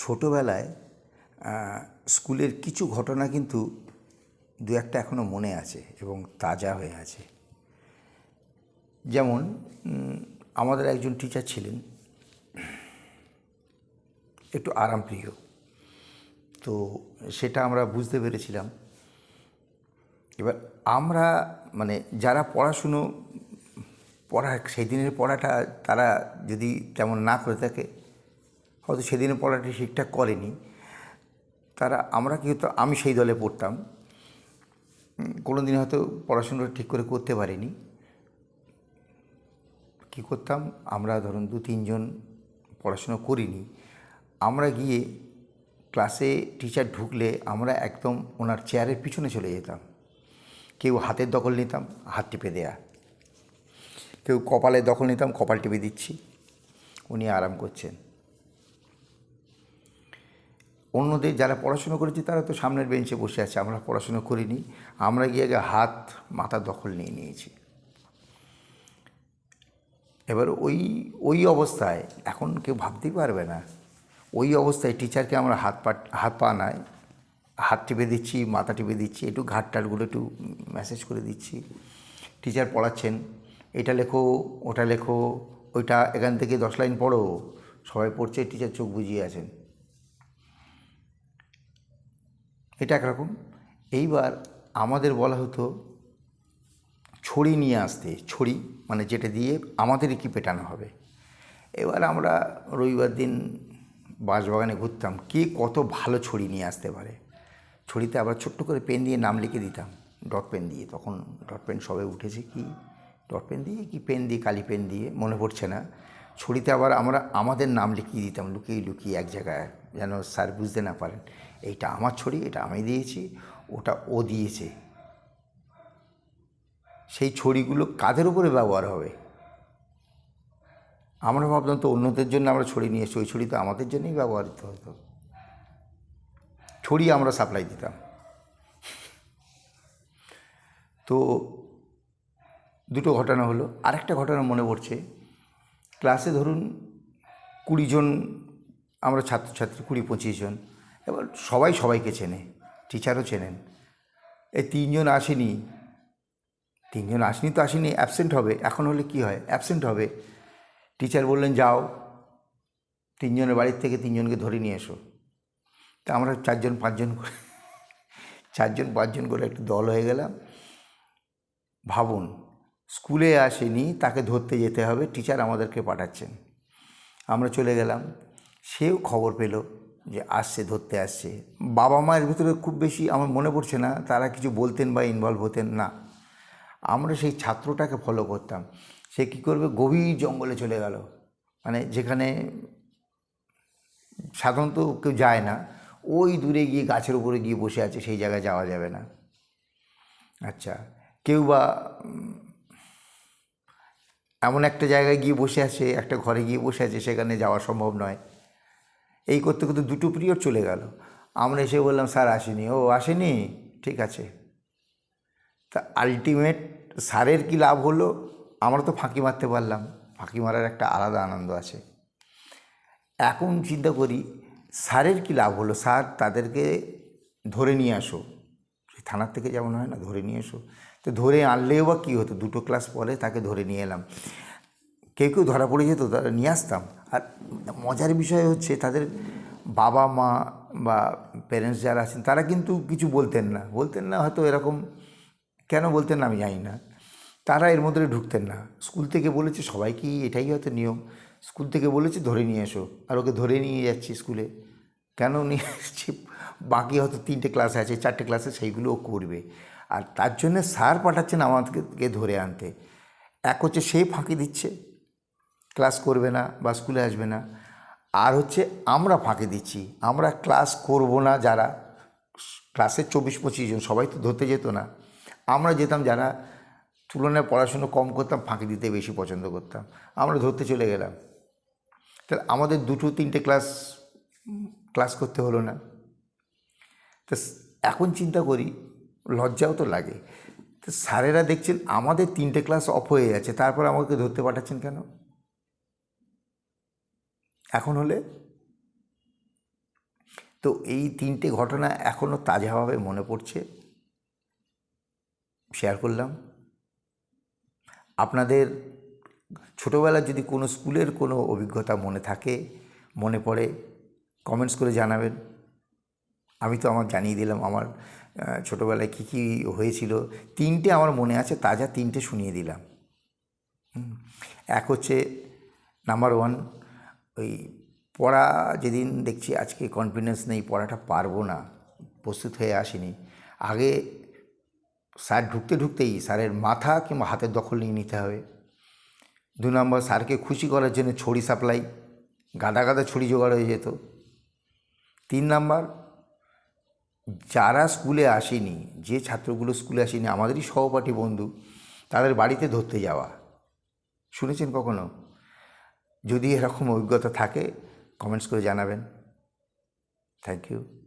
ছোটোবেলায় স্কুলের কিছু ঘটনা কিন্তু দু একটা এখনও মনে আছে এবং তাজা হয়ে আছে। যেমন আমাদের একজন টিচার ছিলেন, একটু আরামপ্রিয়। তো সেটা আমরা বুঝতে পেরেছিলাম। এবার আমরা মানে যারা পড়াশুনো, পড়া, সেই দিনের পড়াটা তারা যদি তেমন না করে থাকে হয়তো সেদিনের পড়াটা ঠিকঠাক করেনি। তারা, আমরা কি হতো আমি সেই দলে পড়তাম। কোনো দিন হয়তো পড়াশুনোটা ঠিক করে করতে পারিনি। কী করতাম? আমরা ধরুন দু, তিনজন পড়াশুনো করিনি। আমরা গিয়ে ক্লাসে টিচার ঢুকলে আমরা একদম ওনার চেয়ারের পিছনে চলে যেতাম। কেউ হাতের দখল নিতাম, হাত টিপে দেয়া। কেউ কপালের দখল নিতাম, কপাল টিপে দিচ্ছি। উনি আরাম করছেন। অন্যদের যারা পড়াশুনো করেছে, তারা তো সামনের বেঞ্চে বসে আছে, আমরা পড়াশুনো করিনি। আমরা গিয়ে আগে হাত মাথার দখল নিয়ে নিয়েছি। এবার ওই ওই অবস্থায় এখন কেউ ভাবতেই পারবে না। ওই অবস্থায় টিচারকে আমরা হাত পা হাত পা নাই, হাত টিপে দিচ্ছি, মাথা টিপে দিচ্ছি, একটু ঘাট টাটগুলো একটু মেসেজ করে দিচ্ছি। টিচার পড়াচ্ছেন, এটা লেখো, ওটা লেখো, ওইটা এখান থেকে দশ লাইন পড়ো, সবাই পড়ছে, টিচার চোখ বুঝিয়ে আছেন। এটা একরকম এইবার আমাদের বলা হতো ছড়ি নিয়ে আসতে ছড়ি মানে যেটা দিয়ে আমাদেরই কি পেটানো হবে। এবার আমরা রবিবার দিন বাঁশবাগানে ঘুরতাম, কে কত ভালো ছড়ি নিয়ে আসতে পারে। ছড়িতে আবার ছোট্ট করে পেন দিয়ে নাম লিখে দিতাম, ডট পেন দিয়ে। তখন ডট পেন সবে উঠেছে কি? ডট পেন দিয়ে কি পেন দিয়ে, কালি পেন দিয়ে, মনে পড়ছে না। ছড়িতে আবার আমরা আমাদের নাম লিখিয়ে দিতাম, লুকিয়ে লুকিয়ে এক জায়গায়, যেন স্যার বুঝতে না পারেন। এইটা আমার ছড়ি, এটা আমি দিয়েছি, ওটা ও দিয়েছে। সেই ছড়িগুলো কাদের উপরে ব্যবহার হবে? আমরা ভাবতাম তো অন্যদের জন্য আমরা ছড়ি নিয়ে এসেছি, ওই ছড়ি তো আমাদের জন্যই ব্যবহৃত হতো। ছড়ি আমরা সাপ্লাই দিতাম। তো দুটো ঘটনা হলো, আরেকটা ঘটনা মনে পড়ছে। ক্লাসে ধরুন কুড়ি জন, আমরা ছাত্রছাত্রী কুড়ি পঁচিশ জন। এবার সবাই সবাইকে চেনে টিচারও চেনেন। এই তিনজন আসেনি তিনজন আসেনি তো আসেনি অ্যাবসেন্ট হবে। এখন হলে কি হয়? অ্যাবসেন্ট হবে। টিচার বললেন, যাও, তিনজনের বাড়ির থেকে তিনজনকে ধরে নিয়ে এসো। তা আমরা চারজন, পাঁচজন করে, চারজন, পাঁচজন করে একটু দল হয়ে গেলাম। ভাবুন, স্কুলে আসেনি, তাকে ধরতে যেতে হবে টিচার আমাদেরকে পাঠাচ্ছেন। আমরা চলে গেলাম। সেও খবর পেল। যে আসছে, ধরতে আসছে। বাবা মায়ের ভিতরে খুব বেশি আমার মনে পড়ছে না, তারা কিছু বলতেন বা ইনভলভ হতেন, না। আমরা সেই ছাত্রটাকে ফলো করতাম। সে কী করবে? গভীর জঙ্গলে চলে গেল। মানে যেখানে সাধারণত কেউ যায় না, ওই দূরে গিয়ে গাছের উপরে গিয়ে বসে আছে, সেই জায়গায় যাওয়া যাবে না। আচ্ছা কেউ বা এমন একটা জায়গায় গিয়ে বসে আছে, একটা ঘরে গিয়ে বসে আছে, সেখানে যাওয়া সম্ভব নয়। এই করতে করতে দুটো পিরিয়ড চলে গেল। আমরা এসে বললাম, স্যার, আসেনি। ও, আসেনি? ঠিক আছে। তা আলটিমেট স্যারের কী লাভ হলো? আমরা তো ফাঁকি মারতে পারলাম। ফাঁকি মারার একটা আলাদা আনন্দ আছে। এখন চিন্তা করি, স্যারের কী লাভ হলো? স্যার, তাদেরকে ধরে নিয়ে আসো। থানার থেকে যেমন হয় না, ধরে নিয়ে এসো। তো ধরে আনলেও বা কী হতো? দুটো ক্লাস পরে তাকে ধরে নিয়ে এলাম। কেউ কেউ ধরা পড়ে যেত তারা নিয়ে আসতাম। আর মজার বিষয় হচ্ছে তাদের বাবা মা বা প্যারেন্টস যারা আছেন, তারা কিন্তু কিছু বলতেন না। বলতেন না, হয়তো এরকম, কেন বলতেন না আমি জানি না। তারা এর মধ্যে ঢুকতেন না। স্কুল থেকে বলেছে সবাই কি এটাই হয়তো নিয়ম। স্কুল থেকে বলেছে, ধরে নিয়ে এসো। আর ওকে ধরে নিয়ে যাচ্ছি স্কুলে। কেন নিয়ে এসছি? বাকি হয়তো তিনটে ক্লাস আছে, চারটে ক্লাসে সেইগুলো ও করবে। আর তার জন্য স্যার পাঠাচ্ছেন আমাদেরকে ধরে আনতে। এক হচ্ছে সে ফাঁকি দিচ্ছে। ক্লাস করবে না বা স্কুলে আসবে না। আর হচ্ছে আমরা ফাঁকে দিচ্ছি, আমরা ক্লাস করব না যারা। ক্লাসের চব্বিশ পঁচিশ জন, সবাই তো ধরতে যেত না। আমরা যেতাম যারা তুলনায় পড়াশুনো কম করতাম, ফাঁকি দিতে বেশি পছন্দ করতাম। আমরা ধরতে চলে গেলাম। তাহলে আমাদের দুটো তিনটে ক্লাস ক্লাস করতে হলো না। তো এখন চিন্তা করি, লজ্জাও তো লাগে। তো স্যারেরা দেখছেন আমাদের তিনটে ক্লাস অফ হয়ে যাচ্ছে তারপর আমাকে ধরতে পাঠাচ্ছেন কেন? এখন হলে? তো এই তিনটে ঘটনা এখনও তাজাভাবে মনে পড়ছে। শেয়ার করলাম। আপনাদের ছোটোবেলার যদি কোনো স্কুলের কোনো অভিজ্ঞতা মনে থাকে, মনে পড়ে কমেন্টস করে জানাবেন। আমি তো আমার জানিয়ে দিলাম আমার ছোটোবেলায় কী কী হয়েছিল। তিনটে আমার মনে আছে, তাজা তিনটে শুনিয়ে দিলাম। এক হচ্ছে নাম্বার ওয়ান ওই পড়া যেদিন দেখছি আজকে কনফিডেন্স নেই, পড়াটা পারব না, প্রস্তুত হয়ে আসিনি। আগে স্যার ঢুকতে ঢুকতেই স্যারের মাথা কিংবা হাতের দখল নিয়ে নিতে হবে। দু নম্বর স্যারকে খুশি করার জন্য ছড়ি সাপ্লাই গাদা গাদা ছড়ি জোগাড় হয়ে যেত। তিন নাম্বার, যারা স্কুলে আসেনি, যে ছাত্রগুলো স্কুলে আসেনি, আমাদেরই সহপাঠী বন্ধু, তাদের বাড়িতে ধরতে যাওয়া। শুনেছেন কখনো? যদি এরকম অভিজ্ঞতা থাকে কমেন্টস করে জানাবেন। Thank you